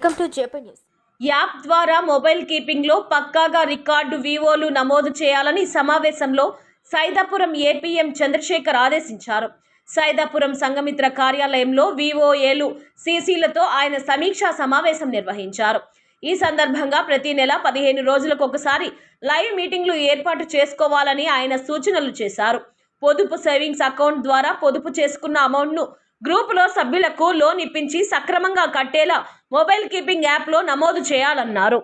Welcome to JP news app ద్వారా mobile కీపింగ్లో పక్కాగా రికార్డు వివోలు నమోదు చేయాలని సమావేశంలో సైదాపురం ఏపీఎం చంద్రశేఖర్ ఆదేశించారు. సైదాపురం సంఘమిత్ర కార్యాలయంలో వివోఏలు సీసీలతో ఆయన సమీక్షా సమావేశం నిర్వహించారు. ఈ సందర్భంగా ప్రతి నెల పదిహేను రోజులకు ఒకసారి లైవ్ మీటింగ్లు ఏర్పాటు చేసుకోవాలని ఆయన సూచనలు చేశారు. పొదుపు సేవింగ్స్ అకౌంట్ ద్వారా పొదుపు చేసుకున్న అమౌంట్ను గ్రూపులో సభ్యులకు లోన్ ఇప్పించి సక్రమంగా కట్టేలా మొబైల్ కీపింగ్ యాప్లో నమోదు చేయాలన్నారు.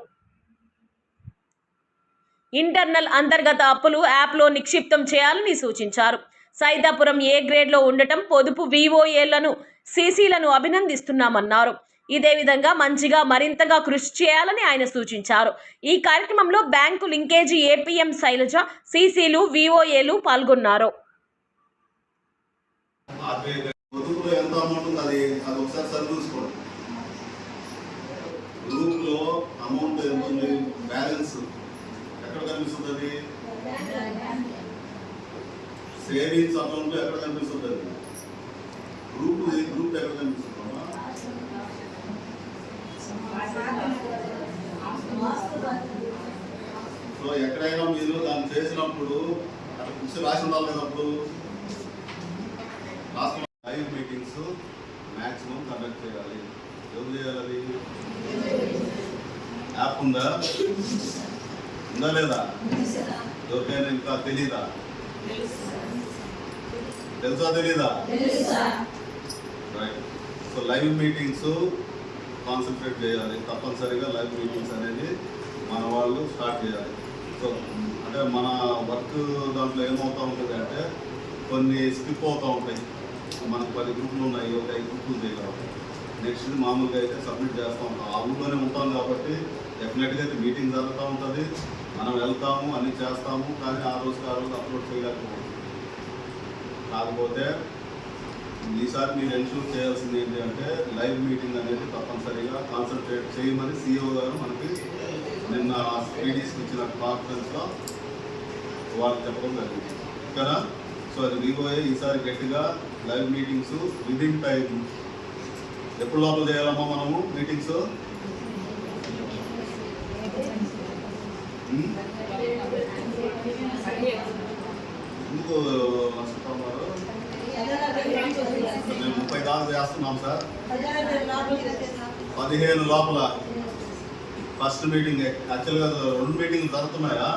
ఇంటర్నల్ అంతర్గత అప్పులు యాప్లో నిక్షిప్తం చేయాలని సూచించారు. సైదాపురం ఏ గ్రేడ్లో ఉండటం పొదుపు వివోఏలను సీసీలను అభినందిస్తున్నామన్నారు. ఇదే విధంగా మంచిగా మరింతగా కృషి చేయాలని ఆయన సూచించారు. ఈ కార్యక్రమంలో బ్యాంకు లింకేజీ ఏపీఎం శైలజ సీసీలు వివోఏలు పాల్గొన్నారు. పొదుపులో ఎంత అమౌంట్ ఉంది అది అది ఒకసారి సరి చూసుకోండి. గ్రూప్లో అమౌంట్ ఎంత ఉంది? బ్యాలెన్స్ ఎక్కడ కనిపిస్తుంది అది సేవింగ్స్ అకౌంట్ ఎక్కడ కనిపిస్తుంది అది గ్రూప్ గ్రూప్ ఎక్కడ కనిపిస్తుంది సో ఎక్కడైనా మీరు దాన్ని చేసినప్పుడు అక్కడ కూర్చొని రాసి ఉండాలి కదా అప్పుడు last live meetings maximum conduct చేయాలి? ఎవరు చేయాలి యాప్ ఉందా? ఉందా లేదా? ఎవరికైనా ఇంకా తెలీదా? తెలుసా తెలీదా? Right so live meetings concentrate చేయాలి. తప్పనిసరిగా లైవ్ మీటింగ్స్ అనేది మన వాళ్ళు స్టార్ట్ చేయాలి. సో అంటే మన వర్క్ దాంట్లో ఏమవుతూ ఉంటుంది అంటే కొన్ని స్కిప్ అవుతూ ఉంటాయి. మనకు పది గ్రూపులు ఉన్నాయి ఒక ఐదు గ్రూపులు చేయగలం నెక్స్ట్ మామూలుగా అయితే సబ్మిట్ చేస్తూ ఉంటాం. ఆ ఊళ్ళోనే ఉంటాం కాబట్టి డెఫినెట్గా అయితే మీటింగ్ జరుగుతూ ఉంటుంది. మనం వెళ్తాము అన్నీ చేస్తాము కానీ ఆ రోజుకి ఆ రోజు అప్లోడ్ చేయలేకపోతుంది కాకపోతే ఈసారి మీరు ఎన్షూర్ చేయాల్సింది ఏంటి అంటే లైవ్ మీటింగ్ అనేది తప్పనిసరిగా కాన్సన్ట్రేట్ చేయమని సీఈఓ గారు మనకి నిన్న పీడీస్కి ఇచ్చిన కాన్ఫరెన్స్లో వాళ్ళు చెప్పడం జరిగింది. కదా? సో అది వివోఏ ఈసారి గట్టిగా లైవ్ మీటింగ్స్ విదిన్ టైం ఎప్పుడు లోపల చేయాలమ్మా మనము మీటింగ్స్ hmm? ఎందుకు మేము ముప్పై దాకా చేస్తున్నాం సార్. పదిహేను లోపల. ఫస్ట్ మీటింగ్ యాక్చువల్గా రెండు మీటింగ్ జరుగుతున్నాయా?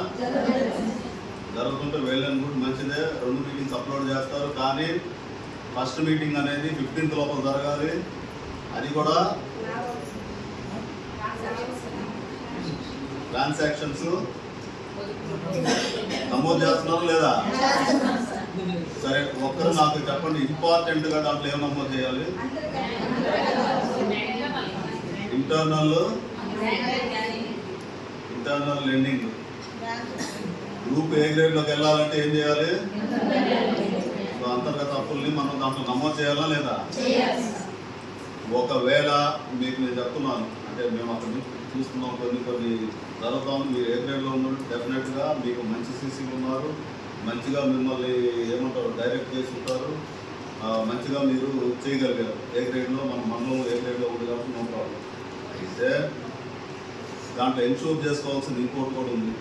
జరుగుతుంటే వెళ్ళాను కూడా మంచిదే రెండు మీటింగ్స్ అప్లోడ్ చేస్తారు. కానీ ఫస్ట్ మీటింగ్ అనేది ఫిఫ్టీన్త్ లోపల జరగాలి. అది కూడా ట్రాన్సాక్షన్స్ నమోదు చేస్తున్నారు లేదా? సరే ఒక్కరు నాకు చెప్పండి. ఇంపార్టెంట్గా దాంట్లో ఏం నమోదు చేయాలి? Internal internal lending. Group A గ్రేడ్లోకి వెళ్ళాలంటే ఏం చేయాలి? అంతర్గత అప్పుల్ని మనం దాంట్లో నమోదు చేయాలా లేదా? ఒకవేళ మీకు నేను చెప్తున్నాను అంటే మేము అక్కడ నుంచి చూస్తున్నాం కొన్ని కొన్ని జరుగుతాం మీరు ఏ గ్రేడ్లో ఉన్నారు డెఫినెట్గా మీకు మంచి సీసీలు ఉన్నారు మంచిగా మిమ్మల్ని ఏమంటారు డైరెక్ట్ చేసి ఉంటారు మంచిగా మీరు చేయగలిగారు. ఏ గ్రేడ్లో మన మండలం ఏ గ్రేడ్లో ఉంది కాబట్టి నో ప్రాబ్లం. అయితే దాంట్లో ఎన్షూర్ చేసుకోవాల్సింది ఇంకోటి కూడా ఉంది.